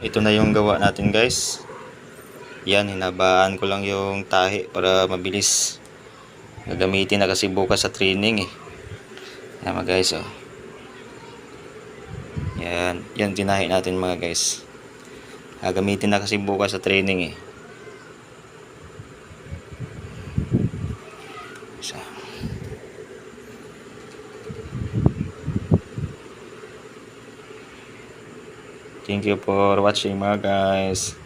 ito na yung gawa natin guys. Yan, hinabaan ko lang yung tahi para mabilis. Gagamitin na kasi bukas sa training eh. Yan mga guys oh. Yan, yan tinahi natin mga guys. Gagamitin na kasi bukas sa training eh. So. Thank you for watching mga guys.